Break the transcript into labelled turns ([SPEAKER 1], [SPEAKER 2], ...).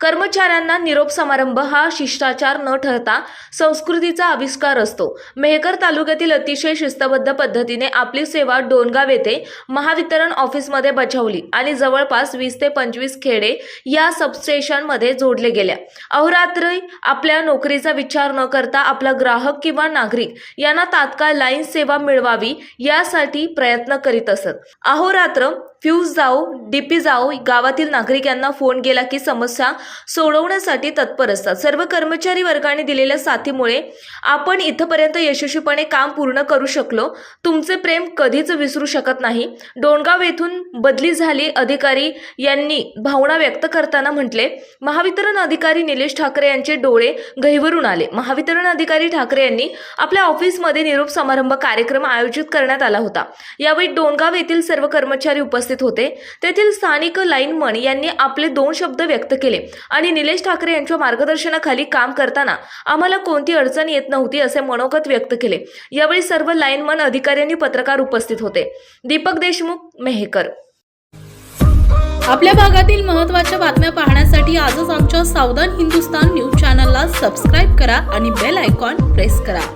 [SPEAKER 1] कर्मचाऱ्यांना निरोप समारंभ हा शिष्टाचार न ठरता संस्कृतीचा आविष्कार असतो. मेहकर तालुक्यातील अतिशय शिस्तबद्ध पद्धतीने आपली सेवा डोनगाव येथे महावितरण ऑफिसमध्ये बजावली आणि जवळपास वीस ते पंचवीस खेडे या सबस्टेशनमध्ये जोडले गेल्या. अहोरात्री आपल्या नोकरीचा विचार न करता आपला ग्राहक किंवा नागरिक यांना तात्काळ लाईन सेवा मिळवावी यासाठी प्रयत्न करीत असत. अहोरात्र फ्यूज जाओ डीपी जाओ गावातील नागरिक यांना फोन केला की समस्या सोडवण्यासाठी तत्पर असतात. सर्व कर्मचारी वर्गाने दिलेल्या साथीमुळे आपण इथपर्यंत यशस्वीपणे काम पूर्ण करू शकलो. तुमचे प्रेम कधीच विसरू शकत नाही. डोणगाव येथून बदली झाली अधिकारी यांनी भावना व्यक्त करताना म्हटले महावितरण अधिकारी निलेश ठाकरे यांचे डोळे गहिवरून आले. महावितरण अधिकारी ठाकरे यांनी आपल्या ऑफिसमध्ये निरोप समारंभ कार्यक्रम आयोजित करण्यात आला होता. यावेळी डोणगाव येथील सर्व कर्मचारी उपस्थित होते. तेथील स्थानिक लाईनमन यांनी आपले दोन शब्द व्यक्त केले. आणि निलेश ठाकरे यांच्या मार्गदर्शनाखाली काम करताना आम्हाला कोणती अडचण येत नव्हती असे मनोगत व्यक्त केले. यावेळी सर्व लाईनमन अधिकाऱ्यांनी पत्रकार उपस्थित होते. दीपक देशमुख मेहेकर.
[SPEAKER 2] आपल्या भागातील महत्त्वाच्या बातम्या पाहण्यासाठी आजच आमच्या सावधान हिंदुस्तान न्यूज चॅनलला सबस्क्राईब करा आणि बेल आयकॉन प्रेस करा.